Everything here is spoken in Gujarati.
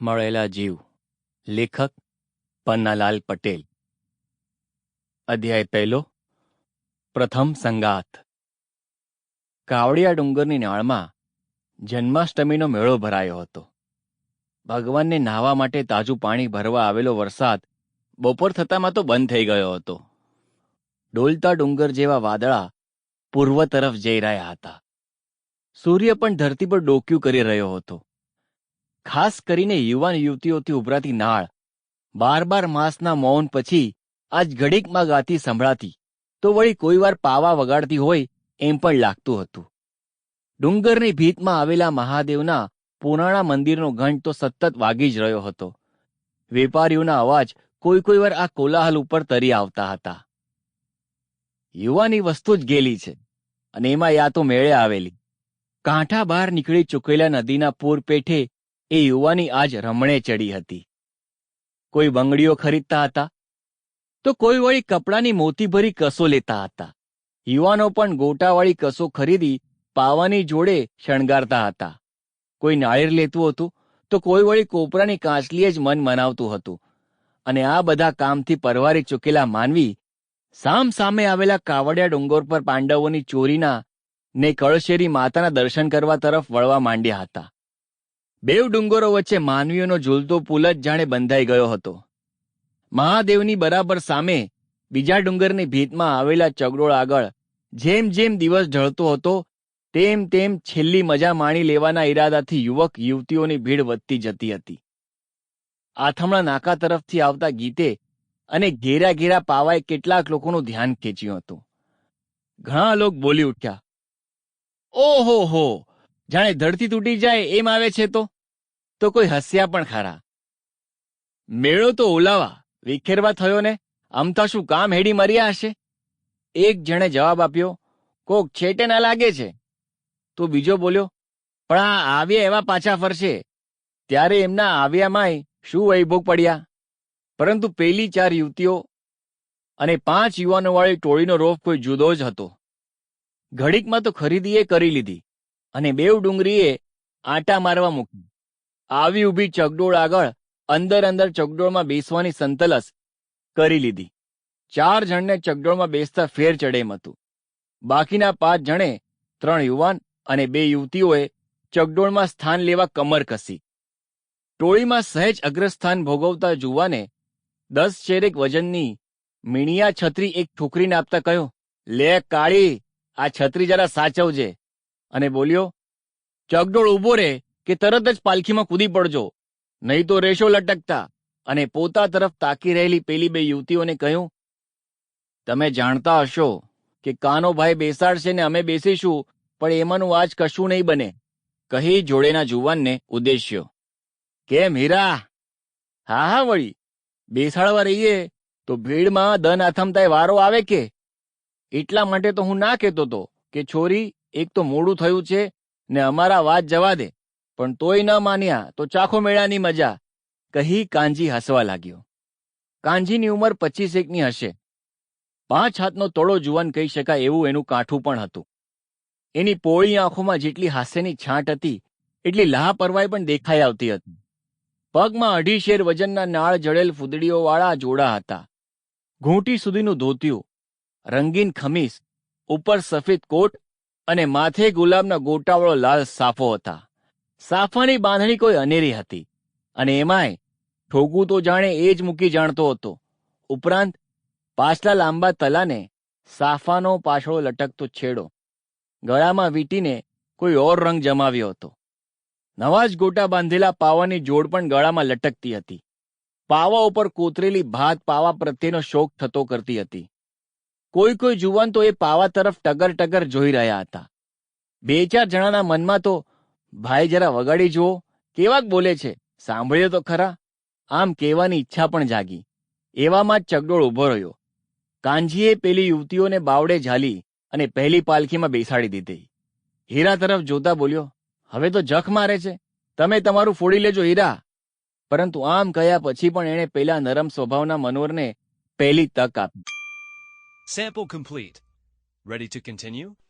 મળેલા જીવ. લેખક પન્નાલાલ પટેલ. અધ્યાય પહેલો. પ્રથમ સંગાત કાવડિયા ડુંગરની નાળમાં જન્માષ્ટમીનો મેળો ભરાયો હતો. ભગવાનને નાહવા માટે તાજું પાણી ભરવા આવેલો વરસાદ બપોર થતામાં તો બંધ થઈ ગયો હતો. ડોલતા ડુંગર જેવા વાદળા પૂર્વ તરફ જઈ રહ્યા હતા. સૂર્ય પણ ધરતી પર ડોક્યું કરી રહ્યો હતો. ખાસ કરીને યુવાન યુવતીઓથી ઉભરાતી નાળ. બાર બાર માસના મૌન પછી આજ ઘડીકમાં ગાતી સંભળાતી. તો વળી કોઈવાર પાવા વગાડતી હોય એમ પણ લાગતું હતું. ડુંગરની ભીતમાં આવેલા મહાદેવના પુરાણા મંદિરનો ઘંટ તો સતત વાગી જ રહ્યો હતો. વેપારીઓના અવાજ કોઈ કોઈ વાર આ કોલાહલ ઉપર તરી આવતા હતા. યુવાની વસ્તુ જ ગેલી છે, અને એમાં યા તો મેળે આવેલી. કાંઠા બહાર નીકળી ચૂકેલા નદીના પૂર પેઠે એ યુવાની આજ રમણે ચડી હતી. કોઈ બંગડીઓ ખરીદતા હતા? તો કોઈ વળી કપડાની મોતીભરી કસો લેતા હતા. યુવાનો પણ ગોટાવાળી કસો ખરીદી પાવાની જોડે શણગારતા હતા. કોઈ નાળિયેર લેતું હતું? તો કોઈ વળી કોપરાની કાંચલીએ જ મન મનાવતું હતું. અને આ બધા કામથી પરવારી ચૂકેલા માનવી સામ સામે આવેલા કાવડિયા ડુંગર પર પાંડવોની ચોરીના ને કળશેરી માતાના દર્શન કરવા તરફ વળવા માંડ્યા હતા. બેવ ડુંગરો વચ્ચે માનવીઓનો ઝૂલતો પુલ જ જાણે બંધાઈ ગયો હતો. મહાદેવની બરાબર સામે બીજા ડુંગરની ભીતમાં આવેલા ચગડોળ આગળ જેમ જેમ દિવસ ઢળતો હતો, તેમ તેમ છેલ્લી મજા માણી લેવાના ઈરાદાથી યુવક યુવતીઓની ભીડ વધતી જતી હતી. આથમણા નાકા તરફથી આવતા ગીતે અને ઘેરા ઘેરા પાવાએ કેટલાક લોકોનું ધ્યાન ખેંચ્યું હતું. ઘણા લોક બોલી ઉઠ્યા, ઓહો હો! જાણે ધરતી તૂટી જાય એમ આવે છે તો? તો કોઈ હસ્યા પણ ખરા. મેળો તો ઓલાવા, વિખેરવા થયો ને અમથા શું કામ હેડી મર્યા હશે? એક જણે જવાબ આપ્યો, કોક છેટે ના લાગે છે. તો બીજો બોલ્યો, પણ આ આવ્યા એવા પાછા ફરશે. ત્યારે એમના આવ્યામાંય શું વૈભોગ પડ્યા? પરંતુ પેલી ચાર યુવતીઓ અને પાંચ યુવાનોવાળી ટોળીનો રોફ કોઈ જુદો જ હતો. ઘડીકમાં તો ખરીદીએ કરી લીધી અને બેવ ડુંગરીએ આંટા મારવા મૂકી આવી ઊભી ચગડોળ આગળ અંદર અંદર ચગડોળમાં બેસવાની સંતલસ કરી લીધી. ચાર જણને ચગડોળમાં બેસતા ફેર ચડેમ હતું. બાકીના પાંચ જણે, ત્રણ યુવાન અને બે યુવતીઓએ ચગડોળમાં સ્થાન લેવા કમર કસી. ટોળીમાં સહેજ અગ્રસ્થાન ભોગવતા જુવાને દસ ચેરેક વજનની મીણિયા છત્રી એક ઠોકરીને આપતા કહ્યું, લે કાળી, આ છત્રી જરા સાચવજે. અને બોલ્યો ચગડોળ ઊભો રે કે તરત જ પાલખીમાં કૂદી પડજો. નહીં તો રેશો લટકતા. અને પોતા તરફ તાકી રહેલી પેલી બે યુવતીઓને કહ્યું, તમે જાણતા હશો કે કાનો ભાઈ બેસાડશે ને અમે બેસીશું, પણ એમાંનું આજ કશું નહીં બને. કહી જોડેના જુવાનને ઉદ્દેશ્યો, કેમ હીરા? હા હા, વળી. બેસાડવા રહીએ તો ભીડમાં દન આથમતાય વારો આવે કે? એટલા માટે તો હું ના કહેતો તો કે છોરી એક તો મોડું થયું છે ને અમારા વાત જવા દે. પણ તોય ન માન્યા તો ચાખો મેળાની મજા. કહી કાંજી હસવા લાગ્યો. કાંજીની ઉંમર પચીસ એકની હશે. પાંચ હાથનો તોડો જુવાન કહી શકાય એવું એનું કાંઠું પણ હતું. એની પોળી આંખોમાં જેટલી હાસ્યની છાંટ હતી, એટલી લાહ પરવાય પણ દેખાઈ આવતી હતી. પગમાં અઢી શેર વજનના નાળ જડેલ ફૂદડીઓવાળા જોડા હતા. ઘૂંટી સુધીનું ધોતિયું, રંગીન ખમીસ, ઉપર સફેદ કોટ અને માથે ગુલાબના ગોટાવાળો લાલ સાફો હતા. સાફાની બાંધણી કોઈ અનેરી હતી અને એમાંય ઠોગું તો જાણે એ જ મૂકી જાણતો હતો. ઉપરાંત પાછલા લાંબા તલાને સાફાનો પાછળો લટકતો છેડો. ગળામાં વીંટીને કોઈ ઓર રંગ જમાવ્યો હતો. નવા જ ગોટા બાંધેલા પાવાની જોડ પણ ગળામાં લટકતી હતી. પાવા ઉપર કોતરેલી ભાત પાવા પ્રત્યેનો શોખ થતો કરતી હતી. કોઈ કોઈ જુવાન તો એ પાવા તરફ ટગર ટગર જોઈ રહ્યા હતા. બે ચાર જણાના મનમાં તો ભાઈ જરા વગાડી જુઓ, કેવાક બોલે છે, સાંભળ્યો તો ખરા. આમ કહેવાની ઈચ્છા પણ જાગી. એવામાં જ ચગડોળ ઊભો રહ્યો. કાંજીએ પેલી યુવતીઓને બાવડે ઝાલી અને પહેલી પાલખીમાં બેસાડી દીધી. હીરા તરફ જોતા બોલ્યો, હવે તો જખ મારે છે. તમે તમારું ફોડી લેજો હીરા. પરંતુ આમ કહ્યા પછી પણ એણે પેલા નરમ સ્વભાવના મનોહરને પહેલી તક આપી. Sample complete ready to continue?